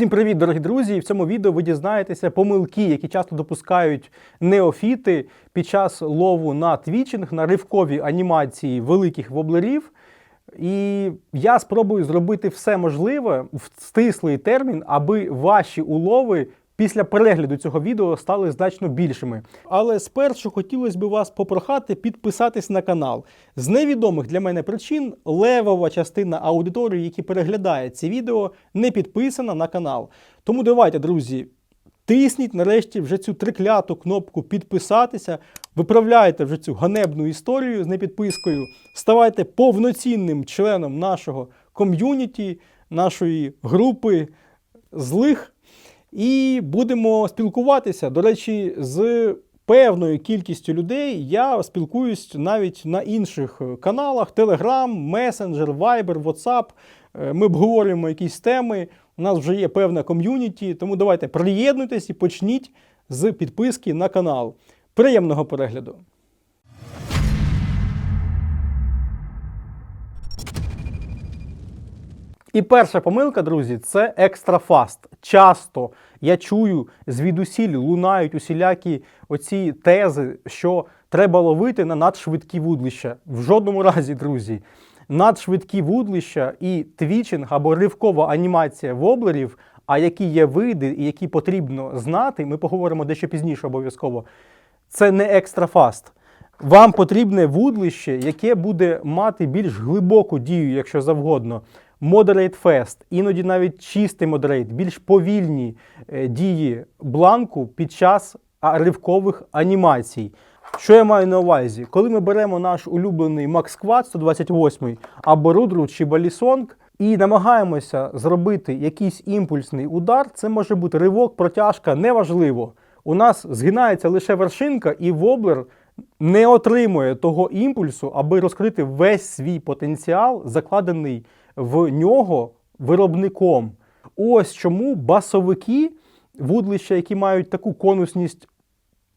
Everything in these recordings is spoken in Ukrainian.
Всім привіт, дорогі друзі! В цьому відео ви дізнаєтеся помилки, які часто допускають неофіти під час лову на твічинг, на ривкові анімації великих воблерів. І я спробую зробити все можливе в стислий термін, аби ваші улови після перегляду цього відео стали значно більшими. Але спершу хотілося б вас попрохати підписатись на канал. З невідомих для мене причин левова частина аудиторії, які переглядає ці відео, не підписана на канал. Тому давайте, друзі, тисніть нарешті вже цю трикляту кнопку підписатися, виправляйте вже цю ганебну історію з непідпискою, ставайте повноцінним членом нашого ком'юніті, нашої групи злих. І будемо спілкуватися. До речі, з певною кількістю людей я спілкуюсь навіть на інших каналах: Telegram, Messenger, Viber, WhatsApp. Е, Ми обговорюємо якісь теми. У нас вже є певна ком'юніті, тому давайте приєднуйтесь і почніть з підписки на канал. Приємного перегляду! І перша помилка, друзі, це екстрафаст. Часто я чую звідусіль лунають усілякі оці тези, що треба ловити на надшвидкі вудлища. В жодному разі, друзі, надшвидкі вудлища і твічинг або ривкова анімація воблерів, а які є види і які потрібно знати, ми поговоримо дещо пізніше обов'язково. Це не екстрафаст. Вам потрібне вудлище, яке буде мати більш глибоку дію, якщо завгодно. Moderate Fast, іноді навіть чистий Moderate, більш повільні е, дії бланку під час ривкових анімацій. Що я маю на увазі? Коли ми беремо наш улюблений Max Quad 128 або Рудру чи Балісонг і намагаємося зробити якийсь імпульсний удар, це може бути ривок, протяжка, неважливо. У нас згинається лише вершинка, і воблер не отримує того імпульсу, аби розкрити весь свій потенціал, закладений в нього виробником. Ось чому басовики, вудлища, які мають таку конусність,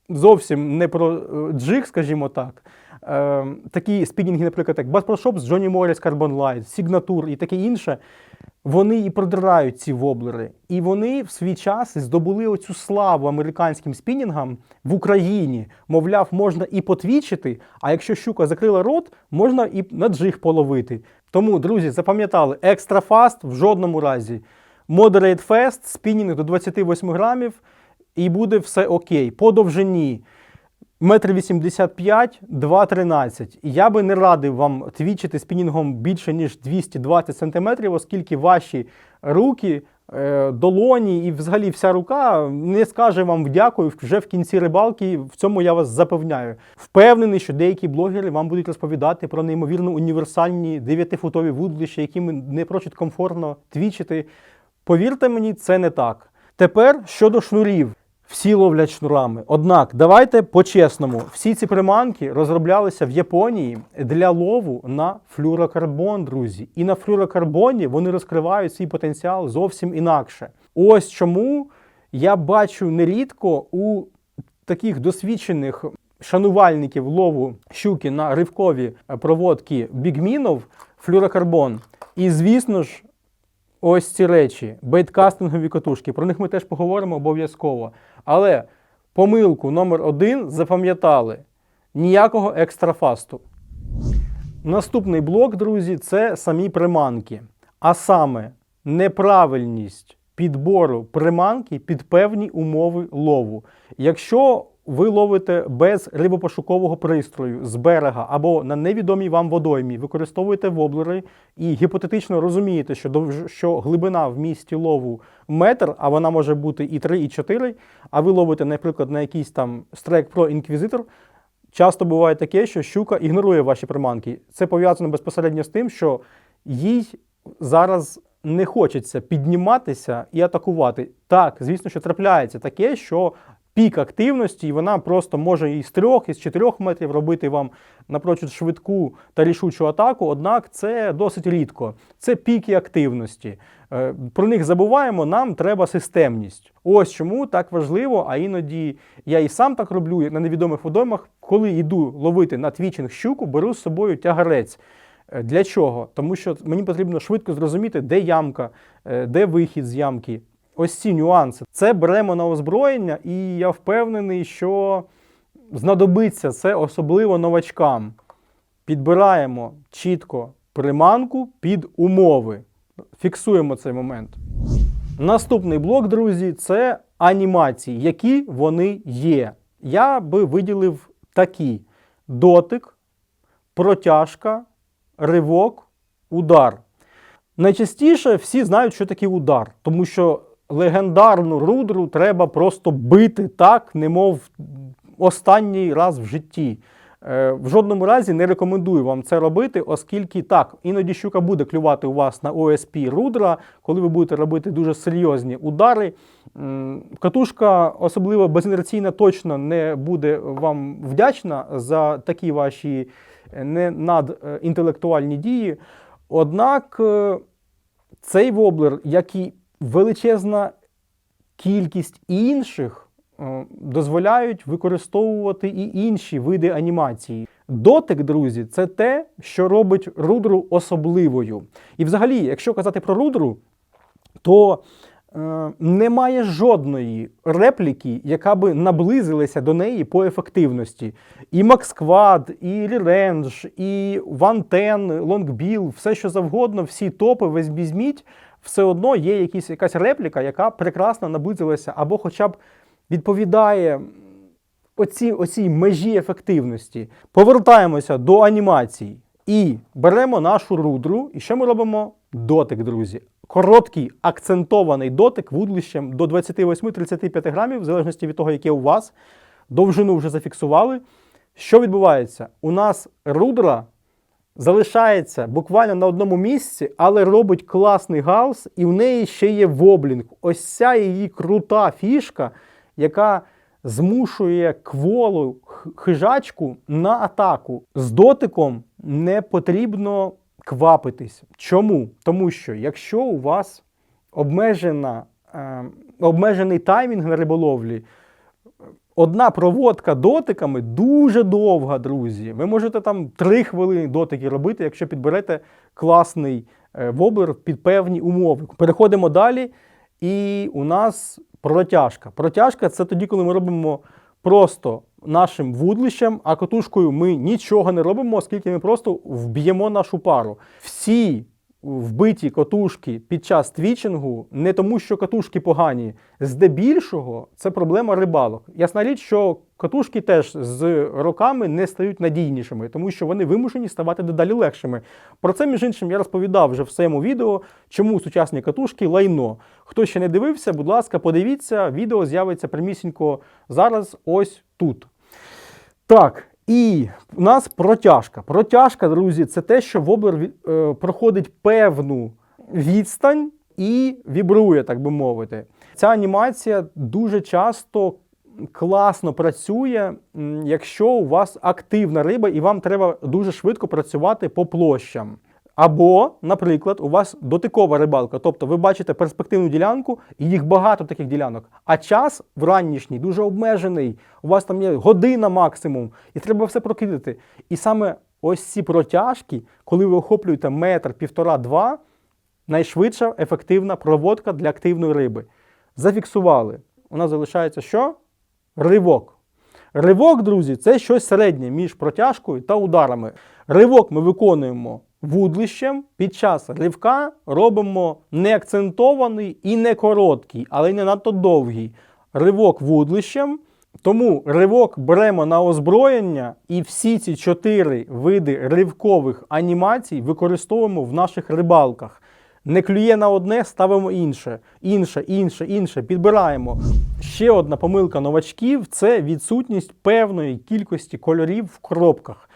зовсім не про е, джиг, скажімо так. Е, такі спінінги, наприклад, як Pro Shops, Johnny Morris, Carbon Light, Signature і таке інше, вони і продирають ці воблери. І вони в свій час здобули оцю славу американським спінінгам в Україні. Мовляв, можна і потвічити, а якщо щука закрила рот, можна і на джиг половити. Тому, друзі, запам'ятали, екстра фаст в жодному разі. Moderate fast, спінінг до 28 грамів, і буде все окей. По довжині 1,85 м, 2,13 Я би не радив вам твічити спінінгом більше, ніж 220 см, оскільки ваші руки, долоні і взагалі вся рука не скаже вам вдякую вже в кінці рибалки. В цьому я вас запевняю. Впевнений, що деякі блогери вам будуть розповідати про неймовірно універсальні 9-футові вудлища, якими не прочить комфортно твічити. Повірте мені, це не так. Тепер щодо шнурів. Всі ловлять шнурами. Однак, давайте по-чесному, всі ці приманки розроблялися в Японії для лову на флюрокарбон, друзі. І на флюрокарбоні вони розкривають свій потенціал зовсім інакше. Ось чому я бачу нерідко у таких досвідчених шанувальників лову щуки на ривкові проводки бігмінов флюрокарбон. І, звісно ж, ось ці речі, бейткастингові катушки. Про них ми теж поговоримо обов'язково. Але помилку номер один запам'ятали: ніякого екстрафасту. Наступний блок, друзі, це самі приманки. А саме неправильність підбору приманки під певні умови лову. Якщо ви ловите без рибопошукового пристрою з берега або на невідомій вам водоймі, використовуєте воблери і гіпотетично розумієте, що довж... що глибина в місті лову метр, а вона може бути і 3, і 4, а ви ловите, наприклад, на якийсь там Strike Pro Inquisitor, часто буває таке, що щука ігнорує ваші приманки. Це пов'язано безпосередньо з тим, що їй зараз не хочеться підніматися і атакувати. Так, звісно, що трапляється таке, що пік активності, і вона просто може із трьох, із чотирьох метрів робити вам напрочуд швидку та рішучу атаку, однак це досить рідко. Це піки активності. Е, Про них забуваємо, нам треба системність. Ось чому так важливо, а іноді я і сам так роблю на невідомих водоймах, коли йду ловити на твічинг щуку, беру з собою тягарець. Е, Для чого? Тому що мені потрібно швидко зрозуміти, де ямка, е, де вихід з ямки. Ось ці нюанси. Це беремо на озброєння, і я впевнений, що знадобиться це особливо новачкам. Підбираємо чітко приманку під умови. Фіксуємо цей момент. Наступний блок, друзі, це анімації, які вони є. Я би виділив такі: дотик, протяжка, ривок, удар. Найчастіше всі знають, що таке удар, тому що легендарну рудру треба просто бити так, немов останній раз в житті. Е, В жодному разі не рекомендую вам це робити, оскільки так, іноді щука буде клювати у вас на ОСП рудра, коли ви будете робити дуже серйозні удари. Катушка, особливо безінерційна, точно не буде вам вдячна за такі ваші е, не надінтелектуальні дії. Однак е, цей воблер, як і величезна кількість інших, е, дозволяють використовувати і інші види анімації. Дотик, друзі, це те, що робить рудру особливою. І взагалі, якщо казати про рудру, то е, немає жодної репліки, яка би наблизилася до неї по ефективності. І Максквад, і Ререндж, і Вантен, Лонгбіл, все що завгодно, всі топи, весь візьміть, все одно є якісь, якась репліка, яка прекрасно наблизилася, або хоча б відповідає оці, оцій межі ефективності. Повертаємося до анімацій і беремо нашу рудру. І що ми робимо? Дотик, друзі. Короткий акцентований дотик вудлищем до 28-35 грамів, в залежності від того, яке у вас. Довжину вже зафіксували. Що відбувається? У нас рудра залишається буквально на одному місці, але робить класний гаус, і в неї ще є воблінг. Ось ця її крута фішка, яка змушує кволу хижачку на атаку. З дотиком не потрібно квапитись. Чому? Тому що якщо у вас обмежена, е, обмежений таймінг на риболовлі, Одна проводка дотиками дуже довга, друзі. Ви можете там 3 хвилини дотики робити, якщо підберете класний е, воблер під певні умови. Переходимо далі, і у нас протяжка. Протяжка це тоді, коли ми робимо просто нашим вудлищем, а катушкою ми нічого не робимо, оскільки ми просто вб'ємо нашу пару. Всі вбиті катушки під час твічингу не тому, що катушки погані. Здебільшого це проблема рибалок. Ясна річ, що катушки теж з роками не стають надійнішими, тому що вони вимушені ставати дедалі легшими. Про це, між іншим, я розповідав вже в своєму відео, чому сучасні катушки лайно. Хто ще не дивився, будь ласка, подивіться, відео з'явиться прямісінько зараз, ось тут. Так, і у нас протяжка. Протяжка, друзі, це те, що воблер е, проходить певну відстань і вібрує, так би мовити. Ця анімація дуже часто класно працює, якщо у вас активна риба і вам треба дуже швидко працювати по площам. Або, наприклад, у вас дотикова рибалка, тобто ви бачите перспективну ділянку, і їх багато таких ділянок. А час в ранішній дуже обмежений. У вас там є година максимум, і треба все прокидати. І саме ось ці протяжки, коли ви охоплюєте метр, півтора, два, найшвидша ефективна проводка для активної риби. Зафіксували. У нас залишається що? Ривок. Ривок, друзі, це щось середнє між протяжкою та ударами. Ривок ми виконуємо вудлищем. Під час ривка робимо не акцентований і не короткий, але й не надто довгий. Ривок вудлищем. Тому ривок беремо на озброєння, і всі ці чотири види ривкових анімацій використовуємо в наших рибалках. Не клює на одне, ставимо інше, інше, інше, інше, підбираємо. Ще одна помилка новачків це відсутність певної кількості кольорів в коробках.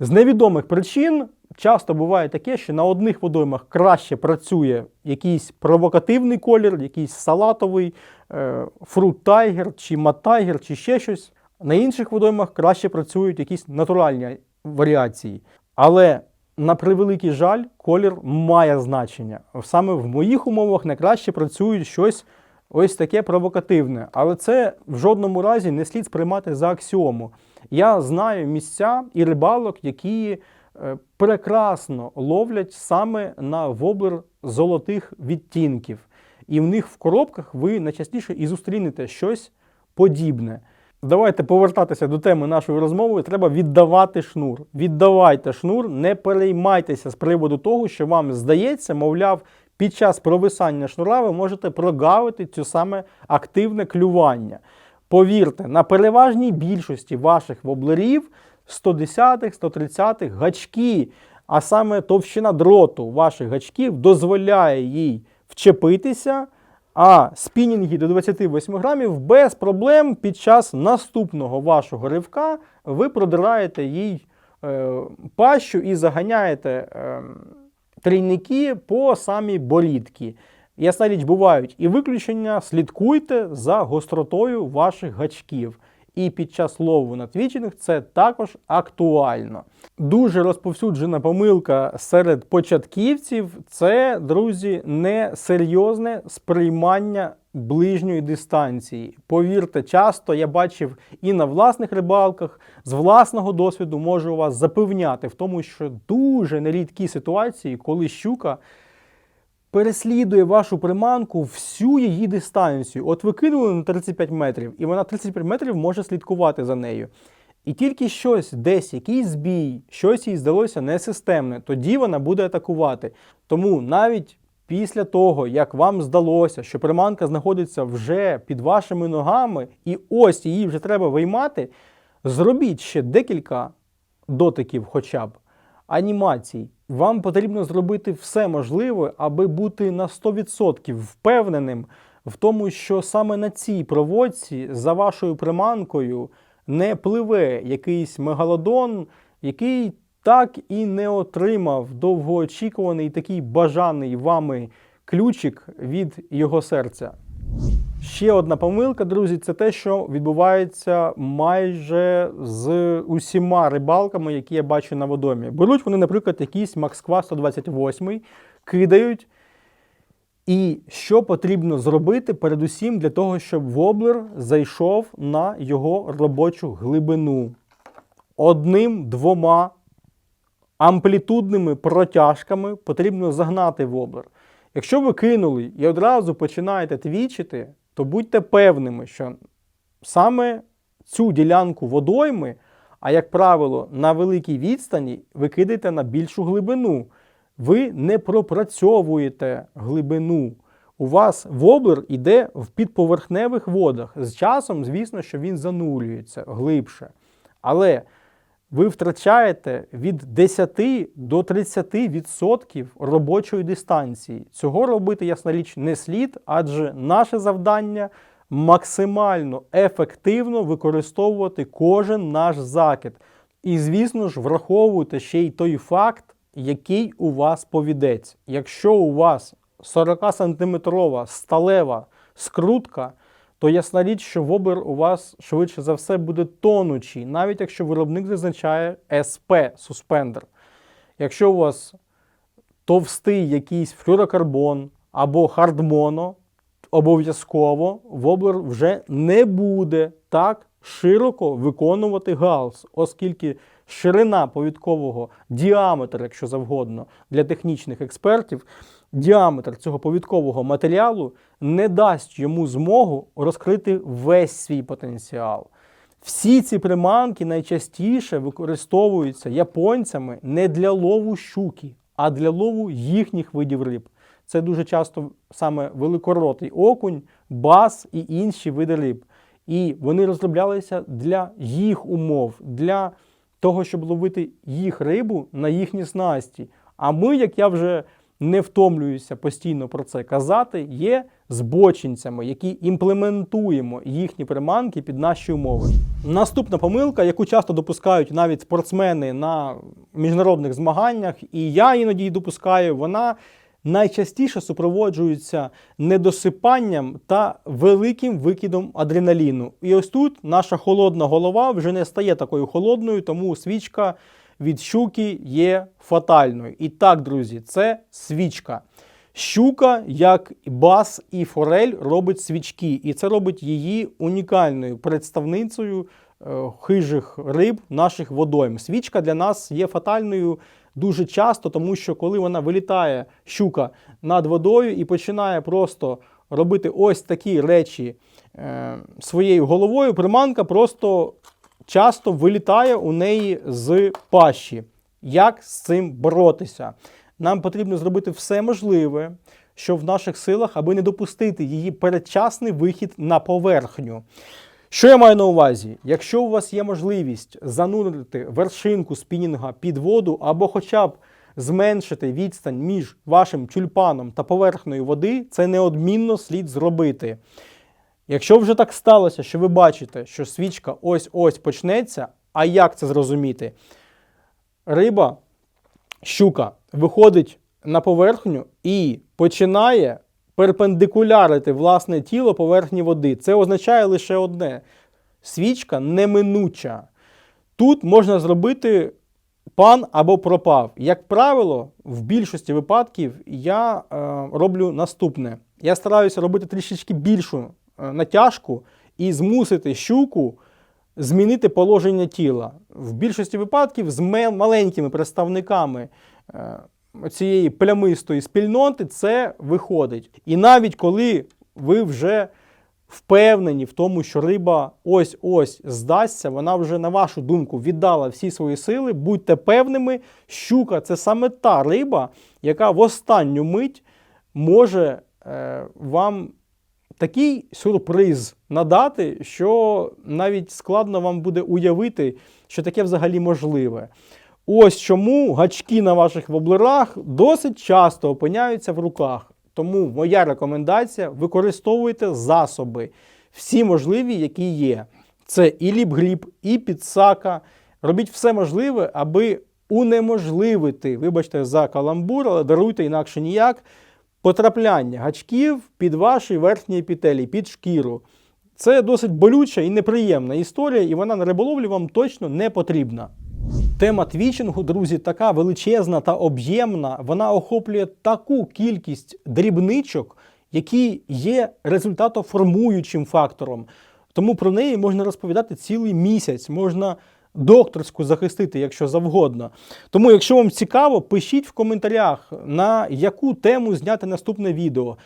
З невідомих причин часто буває таке, що на одних водоймах краще працює якийсь провокативний колір, якийсь салатовий, е, фрут тайгер чи мат-тайгер, чи ще щось. На інших водоймах краще працюють якісь натуральні варіації. Але на превеликий жаль, колір має значення. Саме в моїх умовах найкраще працює щось ось таке провокативне. Але це в жодному разі не слід сприймати за аксіому. Я знаю місця і рибалок, які е, прекрасно ловлять саме на воблер золотих відтінків. і в них в коробках ви найчастіше і зустрінете щось подібне. Давайте повертатися до теми нашої розмови. Треба віддавати шнур. Віддавайте шнур, не переймайтеся з приводу того, що вам здається, мовляв, під час провисання шнура ви можете прогавити цю саме активне клювання. Повірте, на переважній більшості ваших воблерів 110-х, 130-х гачки, а саме товщина дроту ваших гачків дозволяє їй вчепитися, а спінінги до 28 грамів без проблем під час наступного вашого ривка ви продираєте їй е, пащу і заганяєте е, трійники по самі борідки. Ясна річ, бувають і виключення. Слідкуйте за гостротою ваших гачків. І під час лову на твічинг це також актуально. Дуже розповсюджена помилка серед початківців це, друзі, несерйозне сприймання ближньої дистанції. Повірте, часто я бачив і на власних рибалках, з власного досвіду можу вас запевняти в тому, що дуже нерідкі ситуації, коли щука переслідує вашу приманку всю її дистанцію. От ви кинули на 35 метрів, і вона 35 метрів може слідкувати за нею. І тільки щось десь, якийсь збій, щось їй здалося несистемне, тоді вона буде атакувати. Тому навіть після того, як вам здалося, що приманка знаходиться вже під вашими ногами, і ось її вже треба виймати, зробіть ще декілька дотиків хоча б анімацій. Вам потрібно зробити все можливе, аби бути на 100% впевненим в тому, що саме на цій проводці за вашою приманкою не пливе якийсь мегалодон, який так і не отримав довгоочікуваний такий бажаний вами ключик від його серця. Ще одна помилка, друзі, це те, що відбувається майже з усіма рибалками, які я бачу на водомі. Беруть вони, наприклад, якийсь Максква 128, кидають. І що потрібно зробити передусім для того, щоб воблер зайшов на його робочу глибину одним-двома амплітудними протяжками потрібно загнати воблер. Якщо ви кинули і одразу починаєте твічити, то будьте певними, що саме цю ділянку водойми, а як правило, на великій відстані, ви кидаєте на більшу глибину. Ви не пропрацьовуєте глибину. У вас воблер іде в підповерхневих водах. З часом, звісно, що він занулюється глибше. Але ви втрачаєте від 10 до 30% робочої дистанції. Цього робити, ясна річ, не слід, адже наше завдання максимально ефективно використовувати кожен наш закид. І, звісно ж, враховуйте ще й той факт, який у вас повідець. Якщо у вас 40-сантиметрова сталева скрутка, то ясна річ, що воблер у вас швидше за все буде тонучий, навіть якщо виробник зазначає СП суспендер. Якщо у вас товстий якийсь флюрокарбон або хардмоно, обов'язково воблер вже не буде так широко виконувати галс, оскільки ширина повідкового діаметр, якщо завгодно, для технічних експертів, діаметр цього повідкового матеріалу не дасть йому змогу розкрити весь свій потенціал. Всі ці приманки найчастіше використовуються японцями не для лову щуки, а для лову їхніх видів риб. Це дуже часто саме великоротий окунь, бас і інші види риб. І вони розроблялися для їх умов, для того, щоб ловити їх рибу на їхні снасті. А ми, як я вже не втомлююся постійно про це казати, є збочинцями, які імплементуємо їхні приманки під наші умови. Наступна помилка, яку часто допускають навіть спортсмени на міжнародних змаганнях, і я іноді її допускаю, вона найчастіше супроводжується недосипанням та великим викидом адреналіну. І ось тут наша холодна голова вже не стає такою холодною, тому свічка від щуки є фатальною. І так, друзі, це свічка. Щука, як бас і форель, робить свічки, і це робить її унікальною представницею е, хижих риб наших водойм. Свічка для нас є фатальною дуже часто, тому що коли вона вилітає щука над водою і починає просто робити ось такі речі е, своєю головою, приманка просто часто вилітає у неї з пащі. Як з цим боротися? Нам потрібно зробити все можливе, що в наших силах, аби не допустити її передчасний вихід на поверхню. Що я маю на увазі? Якщо у вас є можливість занурити вершинку спінінга під воду або хоча б зменшити відстань між вашим тюльпаном та поверхнею води, це неодмінно слід зробити. Якщо вже так сталося, що ви бачите, що свічка ось-ось почнеться, а як це зрозуміти? Риба, щука виходить на поверхню і починає перпендикулярити власне тіло поверхні води. Це означає лише одне: свічка неминуча. Тут можна зробити пан або пропав. Як правило, в більшості випадків я е, роблю наступне: я стараюся робити трішечки більшу натяжку і змусити щуку змінити положення тіла. В більшості випадків з маленькими представниками е, цієї плямистої спільноти це виходить. І навіть коли ви вже впевнені в тому, що риба ось-ось здасться, вона вже, на вашу думку, віддала всі свої сили, будьте певними, щука це саме та риба, яка в останню мить може е, вам такий сюрприз надати, що навіть складно вам буде уявити, що таке взагалі можливе. Ось чому гачки на ваших воблерах досить часто опиняються в руках. Тому моя рекомендація: використовуйте засоби, всі можливі, які є. Це і ліп-гріб, і підсака. Робіть все можливе, аби унеможливити, вибачте, за каламбур, але даруйте інакше ніяк, потрапляння гачків під ваші верхні епітелії, під шкіру. Це досить болюча і неприємна історія, і вона на риболовлі вам точно не потрібна. Тема твічингу, друзі, така величезна та об'ємна. Вона охоплює таку кількість дрібничок, які є результатоформуючим фактором. Тому про неї можна розповідати цілий місяць, можна докторську захистити, якщо завгодно. Тому, якщо вам цікаво, пишіть в коментарях, на яку тему зняти наступне відео.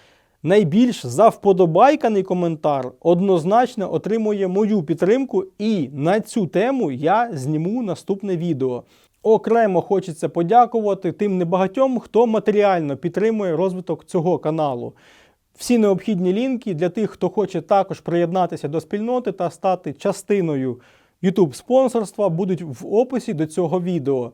Найбільш завподобайканий коментар однозначно отримує мою підтримку, і на цю тему я зніму наступне відео. Окремо хочеться подякувати тим небагатьом, хто матеріально підтримує розвиток цього каналу. Всі необхідні лінки для тих, хто хоче також приєднатися до спільноти та стати частиною YouTube спонсорства, будуть в описі до цього відео.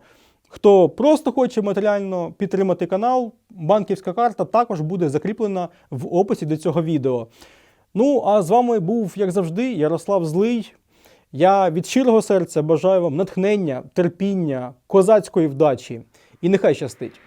Хто просто хоче матеріально підтримати канал, банківська карта також буде закріплена в описі до цього відео. Ну, а з вами був, як завжди, Ярослав Злий. Я від щирого серця бажаю вам натхнення, терпіння, козацької вдачі. І нехай щастить!